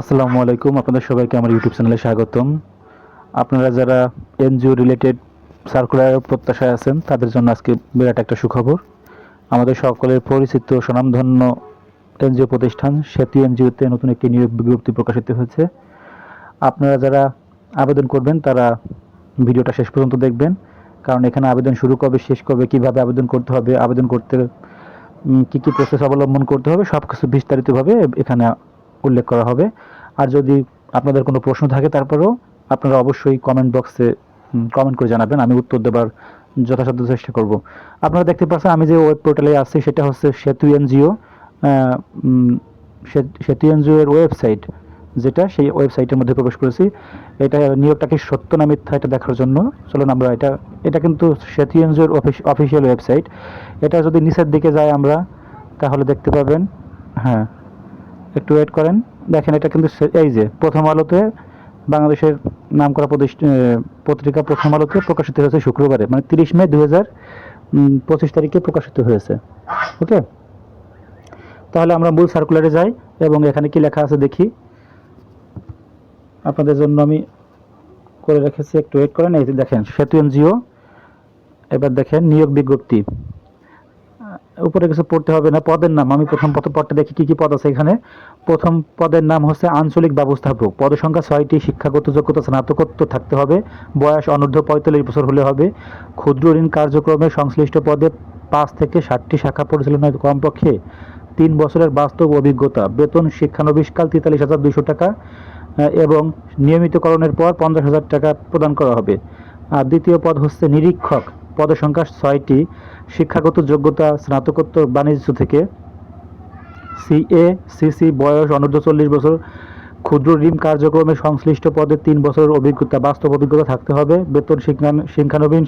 আসসালামু আলাইকুম, আপনাদের সবাইকে আমার ইউটিউব চ্যানেলে স্বাগতম। আপনারা যারা এনজিও রিলেটেড সার্কুলার প্রত্যাশায় আছেন, তাদের জন্য আজকে বিরাট একটা সুখবর। আমাদের সকলের পরিচিত স্বনামধন্য এনজিও প্রতিষ্ঠান সেতু এনজিওতে নতুন একটি নিয়োগ বিজ্ঞপ্তি প্রকাশিত হয়েছে। আপনারা যারা আবেদন করবেন, তারা ভিডিওটা শেষ পর্যন্ত দেখবেন, কারণ এখানে আবেদন শুরু কবে, শেষ কবে, কীভাবে আবেদন করতে হবে, আবেদন করতে কি কি প্রসেস অবলম্বন করতে হবে সব কিছু বিস্তারিতভাবে এখানে উল্লেখ করা হবে। আর যদি আপনাদের কোনো প্রশ্ন থাকে তারপরেও আপনারা অবশ্যই কমেন্ট বক্সে কমেন্ট করে জানাবেন। আমি উত্তর দেবার যথাসাধ্য চেষ্টা করব। আপনারা দেখতে পাচ্ছেন আমি যে ওয়েব পোর্টালে আছি সেটা হচ্ছে সেতু এনজিও সেতু এনজিও এর ওয়েবসাইট যেটা, সেই ওয়েবসাইটের মধ্যে প্রবেশ করেছি। এটা নিয়োগটা কি সত্য না মিথ্যা এটা দেখার জন্য। চলুন আমরা এটা এটা কিন্তু সেতু এনজিওর অফিসিয়াল ওয়েবসাইট এটা যদি নিচের দিকে যায় আমরা, তাহলে দেখতে পাবেন হ্যাঁ। একটু ওয়েট করেন। দেখেন, এটা কিন্তু এই যে, প্রথম আলোতে বাংলাদেশের নামকরা প্রতিষ্ঠা পত্রিকা প্রথম আলোতে প্রকাশিত হয়েছে শুক্রবারে মানে তিরিশ মে দু হাজার পঁচিশ তারিখে প্রকাশিত হয়েছে। ওকে? তাহলে আমরা মূল সার্কুলারে যাই এবং এখানে কি লেখা আছে দেখি। আপনাদের জন্য আমি করে রেখেছি, একটু ওয়েট করেন। এই দেখেন সেতু এনজিও এবার দেখেন, নিয়োগ বিজ্ঞপ্তি। উপরে কিছু পড়তে হবে না, পদের নাম। আমি প্রথম প্রথম পদটা দেখি, কি কি পদ আছে এখানে? প্রথম পদের নাম হচ্ছে আঞ্চলিক ব্যবস্থাপক। পদ সংখ্যা ছয়টি, শিক্ষাগত যোগ্যতা, স্নাতকোত্তর থাকতে হবে। বয়স অনূর্ধ্ব পঁয়তাল্লিশ বছর হলে হবে। ক্ষুদ্র ঋণ কার্যক্রমে সংশ্লিষ্ট পদে পাঁচ থেকে ষাটটি শাখা পরিচালনায় কমপক্ষে তিন বছরের বাস্তব অভিজ্ঞতা। বেতন শিক্ষানবিষ্কাল তেতাল্লিশ হাজার দুশো টাকা এবং নিয়মিতকরণের পর পঞ্চাশ হাজার টাকা প্রদান করা হবে। আর দ্বিতীয় পদ হচ্ছে নিরীক্ষক। পদের সংখ্যা ছয়টি, শিক্ষাগত যোগ্যতা, স্নাতকোত্তর, বাণিজ্য থেকে। সিএ সিসি বয়স অনূর্ধ্ব চল্লিশ বছর। ক্ষুদ্র ঋণ কার্যক্রমে সংশ্লিষ্ট পদে তিন বছরের অভিজ্ঞতা, বাস্তব অভিজ্ঞতা থাকতে হবে। বেতন শিক্ষা- শিক্ষানবীন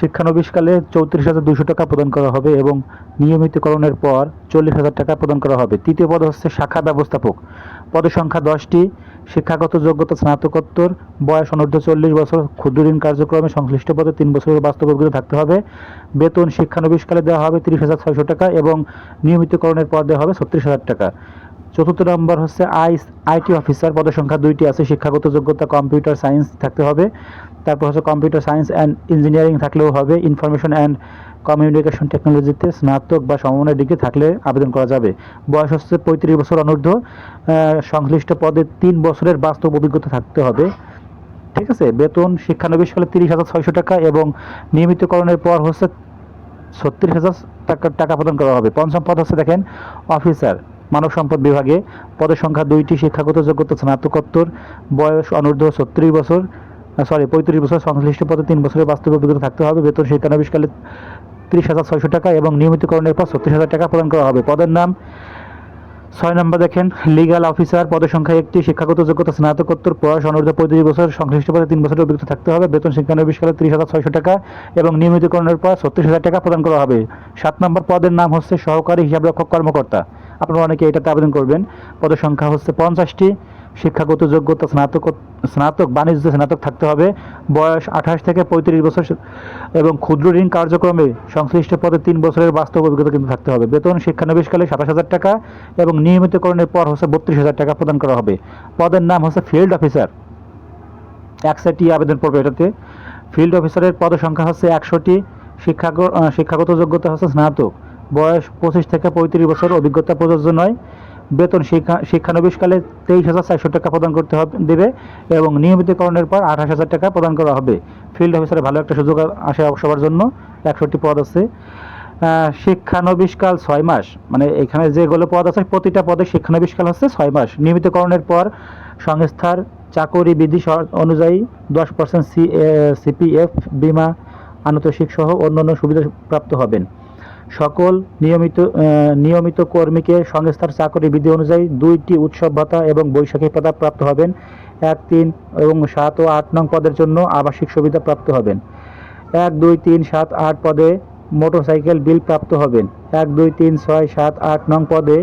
শিক্ষানবিশকালে চৌত্রিশ হাজার দুশো টাকা প্রদান করা হবে এবং নিয়মিতকরণের পর চল্লিশ হাজার টাকা প্রদান করা হবে। তৃতীয় পদ হচ্ছে শাখা ব্যবস্থাপক। পদের সংখ্যা দশটি, শিক্ষাগত যোগ্যতা স্নাতকোত্তর, বয়স অনূর্ধ্ব চল্লিশ বছর ক্ষুদ্র ঋণ কার্যক্রমে সংশ্লিষ্ট পদে তিন বছরের বাস্তব অভিজ্ঞতা থাকতে হবে। বেতন শিক্ষানবিশকালে দেওয়া হবে তিরিশ হাজার ছয়শো টাকা এবং নিয়মিতকরণের পর দেওয়া হবে ছত্রিশ হাজার টাকা। চতুর্থ নম্বর হচ্ছে আই, আইটি অফিসার, পদের সংখ্যা দুইটি আছে, শিক্ষাগত যোগ্যতা, কম্পিউটার সায়েন্স থাকতে হবে। তারপর হচ্ছে কম্পিউটার সায়েন্স অ্যান্ড ইঞ্জিনিয়ারিং থাকলেও হবে। ইনফরমেশন অ্যান্ড কমিউনিকেশন টেকনোলজিতে স্নাতক বা সমমানের ডিগ্রি থাকলে আবেদন করা যাবে। বয়স হচ্ছে পঁয়ত্রিশ বছর অনূর্ধ্ব। সংশ্লিষ্ট পদে তিন বছরের বাস্তব অভিজ্ঞতা থাকতে হবে। ঠিক আছে? বেতন শিক্ষানবিশ হলে তিরিশ হাজার ছয়শো টাকা এবং নিয়মিতকরণের পর হচ্ছে ছত্রিশ হাজার টাকা টাকা প্রদান করা হবে। পঞ্চম পদ হচ্ছে দেখেন, অফিসার। মানব সম্পদ বিভাগে পদের সংখ্যা দুইটি, শিক্ষাগত যোগ্যতা স্নাতকোত্তর, বয়স অনূর্ধ্ব ছত্রিশ বছর সরি পঁয়ত্রিশ বছর, সংশ্লিষ্ট পদে তিন বছরের বাস্তব অভিজ্ঞতা থাকতে হবে। বেতন শিক্ষানবিশকালে তিরিশ হাজার ছয়শো টাকা এবং নিয়মিতকরণের পর ছত্রিশ হাজার টাকা প্রদান করা হবে। পদের নাম ছয় নম্বর দেখেন লিগ্যাল অফিসার পদের সংখ্যা একটি, শিক্ষাগত যোগ্যতা স্নাতকোত্তর, বয়স অনূর্ধ্ব পঁয়ত্রিশ বছর, সংশ্লিষ্ট পদে তিন বছরের অভিজ্ঞতা থাকতে হবে। বেতন শিক্ষানবিশকালে তিরিশ হাজার ছয়শো টাকা এবং নিয়মিতকরণের পর ছত্রিশ হাজার টাকা প্রদান করা হবে। সাত নম্বর পদের নাম হচ্ছে সহকারী হিসাবরক্ষক কর্মকর্তা। আপনারা অনেকে এটাতে আবেদন করবেন। পদের সংখ্যা হচ্ছে পঞ্চাশটি। শিক্ষাগত যোগ্যতা স্নাতক স্নাতক বাণিজ্য স্নাতক থাকতে হবে। বয়স আঠাশ থেকে পঁয়ত্রিশ বছর এবং ক্ষুদ্র ঋণ কার্যক্রমে সংশ্লিষ্ট পদে তিন বছরের বাস্তব অভিজ্ঞতা কিন্তু থাকতে হবে। বেতন শিক্ষানবিশকালে সাতাশ হাজার টাকা এবং নিয়মিতকরণের পর হচ্ছে বত্রিশ হাজার টাকা প্রদান করা হবে। পদের নাম হচ্ছে ফিল্ড অফিসার। একসাইটি আবেদন পড়বে এটাতে। ফিল্ড অফিসারের পদ সংখ্যা হচ্ছে একশোটি। শিক্ষাগ আহ, শিক্ষাগত যোগ্যতা হচ্ছে স্নাতক। বয়স পঁচিশ থেকে পঁয়ত্রিশ বছর অভিজ্ঞতা প্রযোজ্য নয়। বেতন শিক্ষা শিক্ষানবিশকালে তেইশ হাজার চারশো টাকা প্রদান করতে হবে দেবে এবং নিয়মিতকরণের পর আঠাশ হাজার টাকা প্রদান করা হবে। ফিল্ড অফিসারে ভালো একটা সুযোগ আসে সবার জন্য। একষট্টি পদ আছে। শিক্ষানবিশকাল ছয় মাস। মানে এখানে যেগুলো পদ আছে, প্রতিটা পদে শিক্ষানবিশকাল হচ্ছে ছয় মাস। নিয়মিতকরণের পর সংস্থার চাকরি বিধি অনুযায়ী দশ পার্সেন্ট সি সিপিএফ, বিমা, আনুতোষিক সহ অন্যান্য সুবিধা প্রাপ্ত হবেন। সকল নিয়মিত নিয়মিত কর্মীকে সংস্থার চাকরি বিধি অনুযায়ী দুইটি উৎসব ভাতা এবং বৈশাখী ভাতা প্রাপ্ত হবেন। এক তিন এবং সাত ও আট নং পদের জন্য আবাসিক সুবিধা প্রাপ্ত হবেন। এক দুই তিন সাত আট পদে মোটরসাইকেল বিল প্রাপ্ত হবেন। এক দুই তিন ছয় সাত আট নং পদে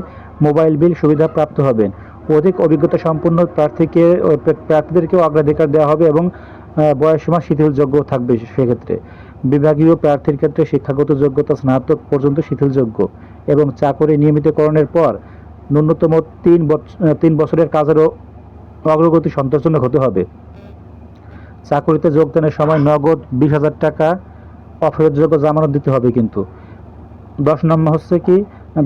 মোবাইল বিল সুবিধা প্রাপ্ত হবেন। অধিক অভিজ্ঞতা সম্পন্ন প্রার্থীকে প্রার্থীদেরকেও অগ্রাধিকার দেওয়া হবে এবং আহ, বয়সসীমা শিথিলযোগ্য থাকবে সেক্ষেত্রে। বিভাগীয় প্রার্থীর ক্ষেত্রে শিক্ষাগত যোগ্যতা স্নাতক পর্যন্ত শিথিলযোগ্য এবং চাকরি নিয়মিতকরণের পর ন্যূনতম তিন বছর তিন বছরের কাজেরও অগ্রগতি সন্তোষজনক হতে হবে। চাকরিতে যোগদানের সময় নগদ বিশ হাজার টাকা অফেরতযোগ্য জামানত দিতে হবে কিন্তু। দশ নম্বর হচ্ছে কি?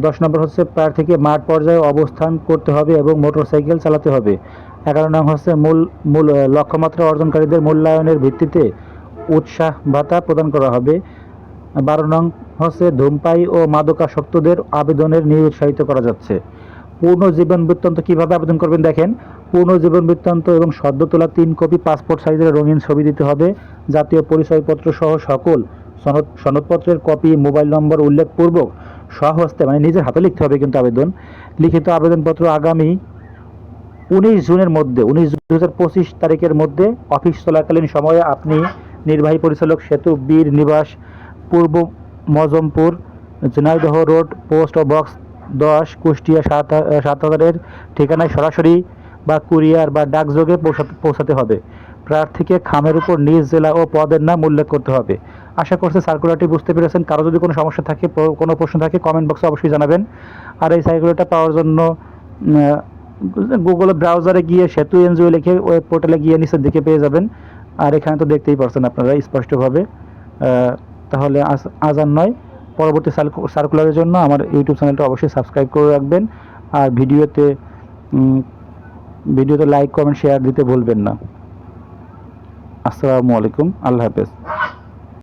দশ নম্বর হচ্ছে প্রার্থীকে মাঠ পর্যায়ে অবস্থান করতে হবে এবং মোটরসাইকেল চালাতে হবে। এগারো নং হচ্ছে মূল মূল লক্ষ্যমাত্রা অর্জনকারীদের মূল্যায়নের ভিত্তিতে উৎসাহ ভাতা প্রদান করা হবে। বারো নং হচ্ছে ধূমপাই ও মাদকাসক্তদের আবেদনের নিরুৎসাহিত করা যাচ্ছে। পূর্ণ জীবন বৃত্তান্ত কীভাবে আবেদন করবেন দেখেন? পূর্ণ জীবন বৃত্তান্ত এবং সদ্য তোলা তিন কপি পাসপোর্ট সাইজের রঙিন ছবি দিতে হবে। জাতীয় পরিচয়পত্র সহ সকল সনদ, সনদপত্রের কপি, মোবাইল নম্বর উল্লেখপূর্বক স্বহস্তে মানে নিজের হাতে লিখতে হবে কিন্তু আবেদন। লিখিত আবেদনপত্র আগামী উনিশ জুনের মধ্যে, উনিশ দু তারিখের মধ্যে অফিস চলাকালীন সময়ে আপনি নির্বাহী পরিচালক সেতু বীর নিবাস, পূর্ব মজমপুর, ঝিনাইদহ রোড, পোস্ট ও বক্স দশ, কুষ্টিয়া সাত সাত হাজারের ঠিকানায় সরাসরি বা কুরিয়ার বা ডাকযোগে পৌঁছাতে হবে। প্রার্থীকে খামের উপর নিজ জেলা ও পদের নাম উল্লেখ করতে হবে। আশা করছি সার্কুলারটি বুঝতে পেরেছেন। কারও যদি কোনো সমস্যা থাকে কোনো প্রশ্ন থাকে কমেন্ট বক্সে অবশ্যই জানাবেন। আর এই সার্কুলারটা পাওয়ার জন্য গুগলে ব্রাউজারে গিয়ে সেতু এনজিও লিখে ওয়েব পোর্টালে গিয়ে নিচের দিকে পেয়ে যাবেন। আর এখানে তো দেখতেই পারছেন আপনারা স্পষ্টভাবে। তাহলে আজ আজ আর নয়। পরবর্তী সার্কু- সার্কুলারের জন্য আমার ইউটিউব চ্যানেলটা অবশ্যই সাবস্ক্রাইব করে রাখবেন। আর ভিডিওতে ভিডিওতে লাইক কমেন্ট শেয়ার দিতে ভুলবেন না। আসসালামু আলাইকুম। আল্লাহ হাফেজ।